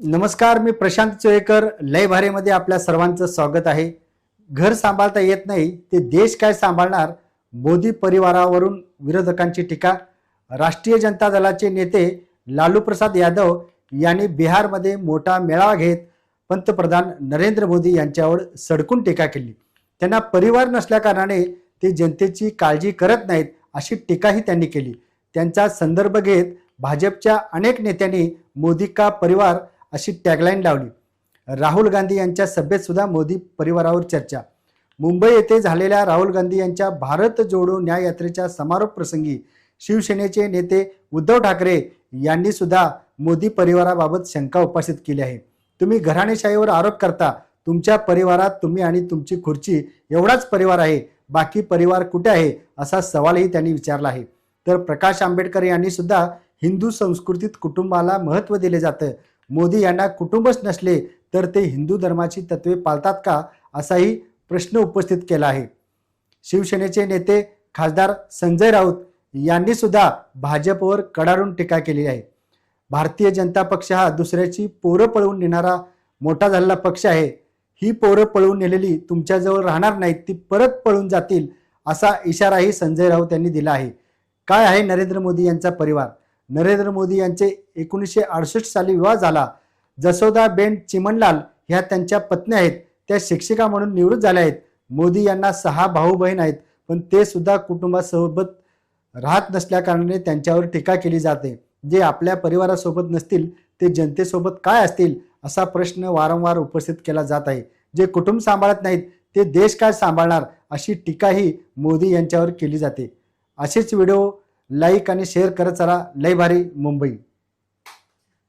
नमस्कार मी प्रशांत चोळेकर लय भारेमध्ये आपल्या सर्वांचं स्वागत आहे. घर सांभाळता येत नाही ते देश काय सांभाळणार? मोदी परिवारावरून विरोधकांची टीका. राष्ट्रीय जनता दलाचे नेते लालू प्रसाद यादव यांनी बिहारमध्ये मोठा मेळावा घेत पंतप्रधान नरेंद्र मोदी यांच्यावर सडकून टीका केली. त्यांना परिवार नसल्याकारणाने ते जनतेची काळजी करत नाहीत अशी टीकाही त्यांनी केली. त्यांचा संदर्भ घेत भाजपच्या अनेक नेत्यांनी मोदी का परिवार अशी टॅगलाईन लावली. राहुल गांधी यांच्या सभेत सुद्धा मोदी परिवारावर चर्चा. मुंबई येथे झालेल्या राहुल गांधी यांच्या भारत जोडो न्याय यात्रेच्या समारोप प्रसंगी शिवसेनेचे नेते उद्धव ठाकरे यांनी सुद्धा मोदी परिवाराबाबत शंका उपस्थित केली आहे. तुम्ही घराणेशाहीवर आरोप करता तुमच्या परिवारात तुम्ही आणि तुमची खुर्ची एवढाच परिवार आहे बाकी परिवार कुठे आहे असा सवालही त्यांनी विचारला आहे. तर प्रकाश आंबेडकर यांनी सुद्धा हिंदू संस्कृतीत कुटुंबाला महत्त्व दिले जातं. मोदी यांना कुटुंबच नसले तर ते हिंदू धर्माची तत्वे पाळतात का असाही प्रश्न उपस्थित केला आहे. शिवसेनेचे नेते खासदार संजय राऊत यांनी सुद्धा भाजपवर कडाडून टीका केली आहे. भारतीय जनता पक्ष हा दुसऱ्याची पोरं पळवून नेणारा मोठा झालेला पक्ष आहे. ही पोरं पळवून नेलेली तुमच्याजवळ राहणार नाहीत ती परत पळून जातील असा इशाराही संजय राऊत यांनी दिला आहे. काय आहे नरेंद्र मोदी यांचा परिवार? नरेंद्र मोदी यांचे एकोणीसशे अडुसष्ट साली विवाह झाला. जसोदा बेन चिमनलाल ह्या त्यांच्या पत्नी आहेत. त्या शिक्षिका म्हणून निवृत्त झाल्या आहेत. मोदी यांना सहा भाऊ बहीण आहेत पण ते सुद्धा कुटुंबासोबत राहत नसल्याकारणाने त्यांच्यावर टीका केली जाते. जे आपल्या परिवारासोबत नसतील ते जनतेसोबत काय असतील असा प्रश्न वारंवार उपस्थित केला जात आहे. जे कुटुंब सांभाळत नाहीत ते देश काय सांभाळणार अशी टीकाही मोदी यांच्यावर केली जाते. असेच व्हिडिओ लाईक आणि शेअर करत चला. लय भारी मुंबई.